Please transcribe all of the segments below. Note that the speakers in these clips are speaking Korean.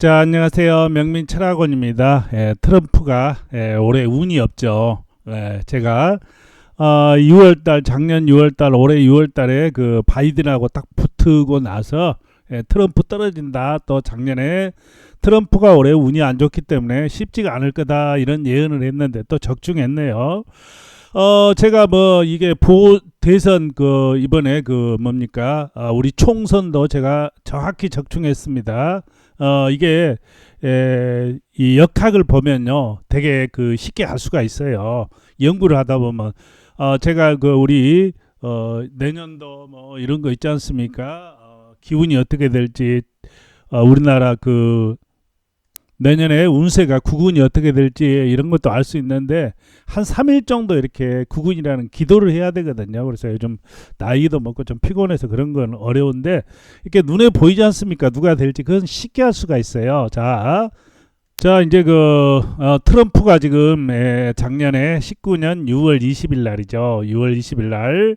자, 안녕하세요. 명민 철학원입니다. 예, 트럼프가 예, 올해 운이 없죠. 예, 제가 어, 6월달 작년 6월달 올해 6월달에 그 바이든하고 딱 붙고 나서 예, 트럼프 떨어진다. 또 작년에 트럼프가 올해 운이 안 좋기 때문에 쉽지가 않을 거다 이런 예언을 했는데 또 적중했네요. 어 제가 뭐 이게 보 대선 그 이번에 그 뭡니까 아, 우리 총선도 제가 정확히 적중했습니다. 어 이게 에, 이 역학을 보면요 되게 그 쉽게 알 수가 있어요. 연구를 하다 보면 어 제가 그 우리 어 내년도 뭐 이런 거 있지 않습니까? 어, 기운이 어떻게 될지 어, 우리나라 그 내년에 운세가 구군이 어떻게 될지 이런 것도 알 수 있는데 한 3일 정도 이렇게 구군이라는 기도를 해야 되거든요. 그래서 요즘 나이도 먹고 좀 피곤해서 그런 건 어려운데 이렇게 눈에 보이지 않습니까? 누가 될지 그건 쉽게 할 수가 있어요. 자, 자 이제 그 어, 트럼프가 지금 에, 작년에 19년 6월 20일 날이죠. 6월 20일 날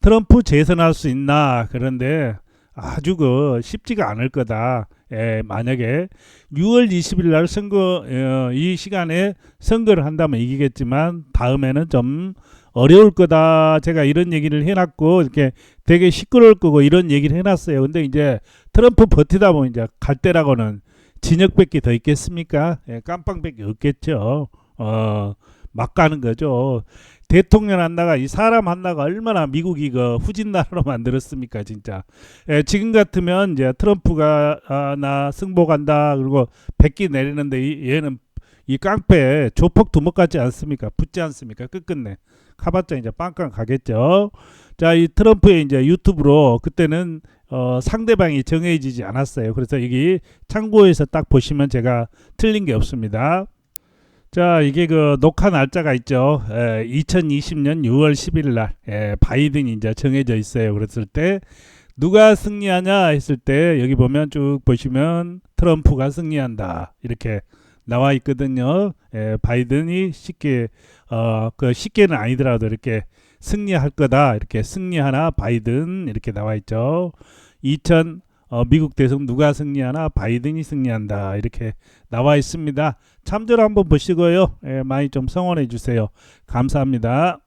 트럼프 재선할 수 있나 그런데 아주 그 쉽지가 않을 거다. 예, 만약에 6월 20일 날 선거 어, 이 시간에 선거를 한다면 이기겠지만 다음에는 좀 어려울 거다. 제가 이런 얘기를 해놨고 이렇게 되게 시끄러울 거고 이런 얘기를 해놨어요. 근데 이제 트럼프 버티다 보면 이제 갈 때라고는 진역밖에 더 있겠습니까? 예, 깜빵밖에 없겠죠. 어, 막 가는 거죠. 대통령 한나가 이 사람 한나가 얼마나 미국이 그 후진 나라로 만들었습니까 진짜. 예, 지금 같으면 이제 트럼프가 아, 나 승복 한다 그리고 백기 내리는데 이, 얘는 이 깡패 조폭 두목 같지 않습니까? 붙지 않습니까? 끝끝내. 가봤자 이제 빵빵 가겠죠. 자 이 트럼프의 이제 유튜브로 그때는 어, 상대방이 정해지지 않았어요. 그래서 여기 참고해서 딱 보시면 제가 틀린 게 없습니다 자, 이게 그 녹화 날짜가 있죠. 에, 2020년 6월 10일 날 에, 바이든이 이제 정해져 있어요. 그랬을 때 누가 승리하냐 했을 때 여기 보면 쭉 보시면 트럼프가 승리한다 이렇게 나와 있거든요. 에, 바이든이 쉽게 어 그 쉽게는 아니더라도 이렇게 승리할 거다 이렇게 승리하나 바이든 이렇게 나와 있죠. 2000 어, 미국 대선 누가 승리하나 바이든이 승리한다 이렇게 나와 있습니다. 참조를 한번 보시고요. 예, 많이 좀 성원해 주세요. 감사합니다.